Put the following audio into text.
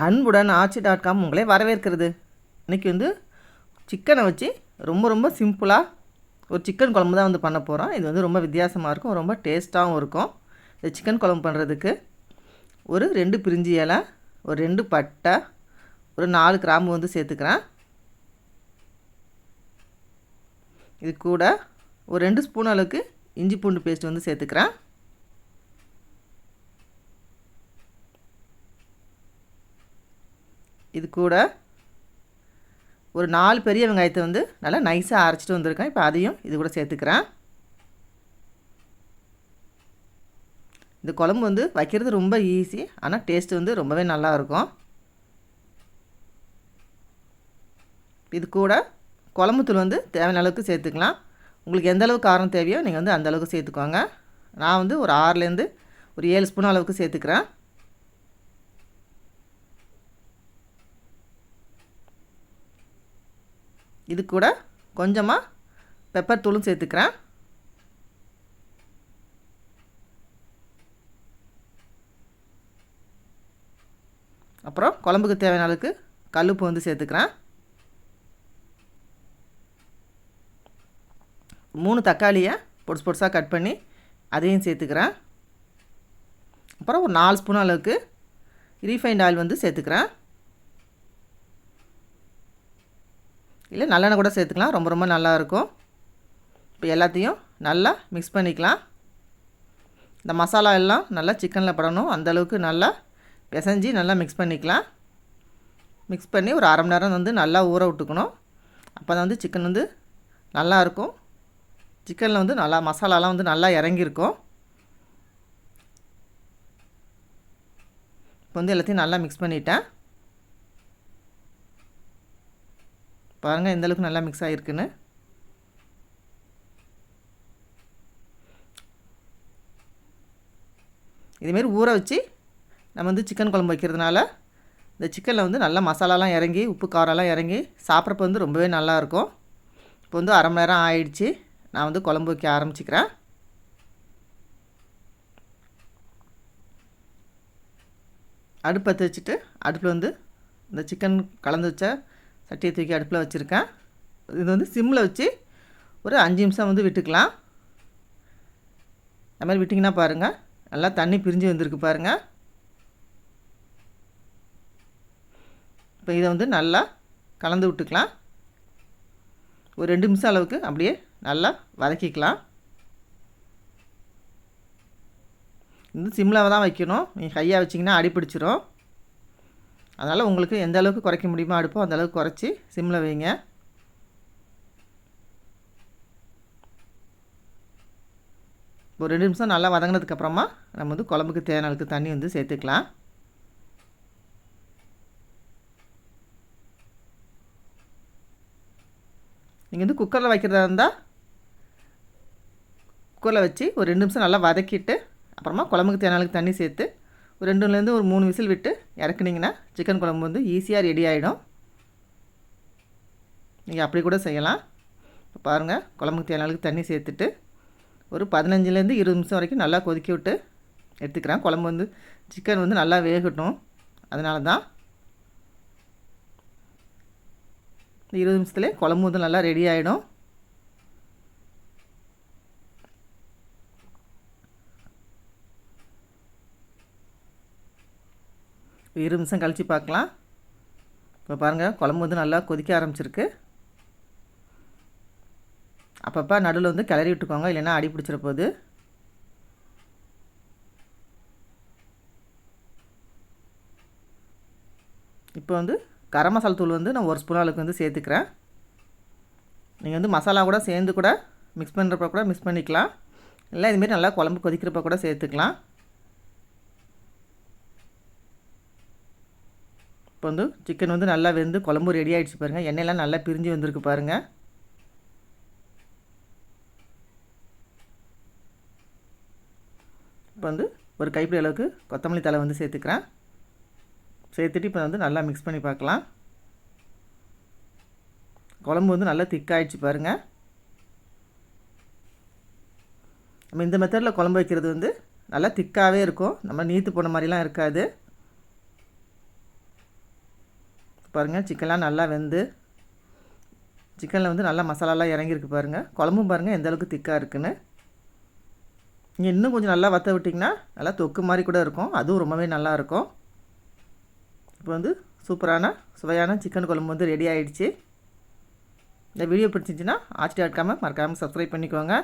அன்புடன் ஆச்சி dot com உங்களை வரவேற்கிறது. இன்றைக்கி வந்து சிக்கனை வச்சு ரொம்ப ரொம்ப சிம்பிளாக ஒரு சிக்கன் குழம்பு தான் வந்து பண்ண போகிறோம் இது வந்து ரொம்ப வித்தியாசமாக இருக்கும் ரொம்ப டேஸ்ட்டாகவும் இருக்கும். இந்த சிக்கன் குழம்பு பண்ணுறதுக்கு ஒரு ரெண்டு பிரிஞ்சி இலை ஒரு ரெண்டு பட்டை ஒரு நாலு கிராம்பு வந்து சேர்த்துக்கிறேன். இது கூட ஒரு ரெண்டு ஸ்பூன் அளவுக்கு இஞ்சி பூண்டு பேஸ்ட் வந்து சேர்த்துக்கிறேன். இது கூட ஒரு நாலு பெரிய வெங்காயத்தை வந்து நல்லா நைஸாக அரைச்சிட்டு வந்திருக்கேன். இப்போ அதையும் இது கூட சேர்த்துக்கிறேன். இந்த குழம்பு வந்து வைக்கிறது ரொம்ப ஈஸி ஆனால் டேஸ்ட் வந்து ரொம்பவே நல்லாயிருக்கும் இது கூட குழம்புத்தூள் வந்து தேவையான அளவுக்கு சேர்த்துக்கலாம். உங்களுக்கு எந்த அளவுக்கு காரம் தேவையோ நீங்கள் வந்து அந்த அளவுக்கு சேர்த்துக்கோங்க. நான் வந்து ஒரு ஆறுலேருந்து ஒரு ஏழு ஸ்பூன் அளவுக்கு சேர்த்துக்கிறேன். இது கூட கொஞ்சமாக பெப்பர் தூளும் சேர்த்துக்கிறேன். அப்புறம் குழம்புக்கு தேவையான அளவுக்கு கல்லுப்பு வந்து சேர்த்துக்கிறேன். மூணு தக்காளியை பொடிசு பொடிசாக கட் பண்ணி அதையும் சேர்த்துக்கிறேன். அப்புறம் ஒரு நாலு ஸ்பூன் அளவுக்கு ரீஃபைண்ட் ஆயில் வந்து சேர்த்துக்கிறேன். இல்லை நல்லெண்ணெய் கூட சேர்த்துக்கலாம். ரொம்ப ரொம்ப நல்லாயிருக்கும் இப்போ எல்லாத்தையும் நல்லா மிக்ஸ் பண்ணிக்கலாம். இந்த மசாலா எல்லாம் நல்லா சிக்கனில் படணும். அந்தளவுக்கு நல்லா பிசைஞ்சு நல்லா மிக்ஸ் பண்ணிக்கலாம். மிக்ஸ் பண்ணி ஒரு அரை மணி நேரம் வந்து நல்லா ஊற விட்டுக்கணும். அப்போ தான் வந்து சிக்கன் வந்து நல்லாயிருக்கும் சிக்கனில் வந்து நல்லா மசாலாலாம் வந்து நல்லா இறங்கியிருக்கும். இப்போ வந்து எல்லாத்தையும் நல்லா மிக்ஸ் பண்ணிட்டேன். பாருங்கள் எந்தளவுக்கு நல்லா மிக்ஸ் ஆகிருக்குன்னு இதேமாரி ஊற வச்சு நம்ம வந்து சிக்கன் குழம்பு வைக்கிறதுனால இந்த சிக்கனில் வந்து நல்லா மசாலாலாம் இறங்கி உப்பு காரம்லாம் இறங்கி சாப்பிட்றப்ப வந்து ரொம்பவே நல்லாயிருக்கும். இப்போ வந்து அரை மணி நேரம் ஆயிடுச்சு. நான் வந்து குழம்பு வைக்க ஆரம்பிச்சிக்கிறேன். அடுப்பை வச்சுட்டு அடுப்பில் வந்து இந்த சிக்கன் கலந்து வச்ச சட்டியை தூக்கி அடுப்பில் வச்சுருக்கேன். இது வந்து சிம்மில் வச்சு ஒரு அஞ்சு நிமிஷம் வந்து விட்டுக்கலாம். அது மாதிரி விட்டிங்கன்னா பாருங்கள் நல்லா தண்ணி பிரிஞ்சு வந்திருக்கு பாருங்கள் இப்போ இதை வந்து நல்லா கலந்து விட்டுக்கலாம். ஒரு ரெண்டு நிமிஷம் அளவுக்கு அப்படியே நல்லா வதக்கிக்கலாம். இது சிம்மில் தான் வைக்கணும். நீங்கள் கையாக வச்சிங்கன்னா அடி பிடிச்சிரும் அதனால் உங்களுக்கு எந்த அளவுக்கு குறைக்க முடியுமோ அடுப்போ அந்த அளவுக்கு குறைச்சி சிம்மில் வைங்க. ஒரு ரெண்டு நிமிஷம் நல்லா வதங்கினதுக்கப்புறமா நம்ம வந்து குழம்புக்கு தேவையான அளவுக்கு தண்ணி வந்து சேர்த்துக்கலாம். நீங்கள் வந்து குக்கரில் வைக்கிறதா இருந்தால் குக்கரில் வச்சு ஒரு ரெண்டு நிமிஷம் நல்லா வதக்கிட்டு அப்புறமா குழம்புக்கு தேவையான அளவுக்கு தண்ணி சேர்த்து ஒரு ரெண்டுலேருந்து ஒரு மூணு விசில் விட்டு இறக்குனிங்கன்னா சிக்கன் குழம்பு வந்து ஈஸியாக ரெடி ஆகிடும் நீங்கள் அப்படி கூட செய்யலாம். இப்போ பாருங்கள் குழம்புக்கு தேவையான அளவுக்கு தண்ணி சேர்த்துட்டு ஒரு பதினஞ்சுலேருந்து இருபது நிமிஷம் வரைக்கும் நல்லா கொதிக்க விட்டு எடுத்துக்கிறேன். குழம்பு வந்து சிக்கன் வந்து நல்லா வேகட்டும். அதனால தான் இந்த இருபது நிமிஷத்துலேயே குழம்பு வந்து நல்லா ரெடி ஆகிடும் இரு நிமிஷம் கழித்து பார்க்கலாம். இப்போ பாருங்கள் குழம்பு வந்து நல்லா கொதிக்க ஆரம்பிச்சிருக்கு. அப்பப்போ நடுவில் வந்து கிளறி விட்டுக்கோங்க இல்லைன்னா அடி பிடிச்சிட போகுது இப்போ வந்து கரம் மசாலா தூள் வந்து நான் ஒரு ஸ்பூன் அளவுக்கு வந்து சேர்த்துக்கிறேன். நீங்கள் வந்து மசாலா கூட சேர்ந்து கூட மிக்ஸ் பண்ணுறப்ப கூட மிக்ஸ் பண்ணிக்கலாம். இல்லை இதுமாரி நல்லா குழம்பு கொதிக்கிறப்ப கூட சேர்த்துக்கலாம். இப்போ வந்து சிக்கன் வந்து நல்லா வெந்து குழம்பு ரெடி ஆகிடுச்சு பாருங்கள் எண்ணெயெல்லாம் நல்லா பிரிஞ்சு வந்திருக்கு பாருங்கள் இப்போ வந்து ஒரு கைப்பிடி அளவுக்கு கொத்தமல்லி தலை வந்து சேர்த்துக்கிறேன். சேர்த்துட்டு இப்போ வந்து நல்லா மிக்ஸ் பண்ணி பார்க்கலாம். குழம்பு வந்து நல்லா திக்காயிடுச்சு பாருங்கள் நம்ம இந்த மெத்தடில் குழம்பு வைக்கிறது வந்து நல்லா திக்காகவே இருக்கும். நம்ம நீத்து போன மாதிரிலாம் இருக்காது. பாருங்கள் சிக்கன்லாம் நல்லா வெந்து சிக்கனில் வந்து நல்லா மசாலாலாம் இறங்கியிருக்கு பாருங்கள் குழம்பும் பாருங்கள் எந்தளவுக்கு திக்காக இருக்குன்னு. நீங்கள் இன்னும் கொஞ்சம் நல்லா வற்ற விட்டிங்கன்னா நல்லா தொக்கு மாதிரி கூட இருக்கும். அதுவும் ரொம்பவே நல்லாயிருக்கும் இப்போ வந்து சூப்பரான சுவையான சிக்கன் குழம்பு வந்து ரெடி ஆகிடுச்சு இந்த வீடியோ பிடிச்சிருந்துச்சின்னா ஆச்சி டாட் மறக்காமல் சப்ஸ்கிரைப் பண்ணிக்கோங்க.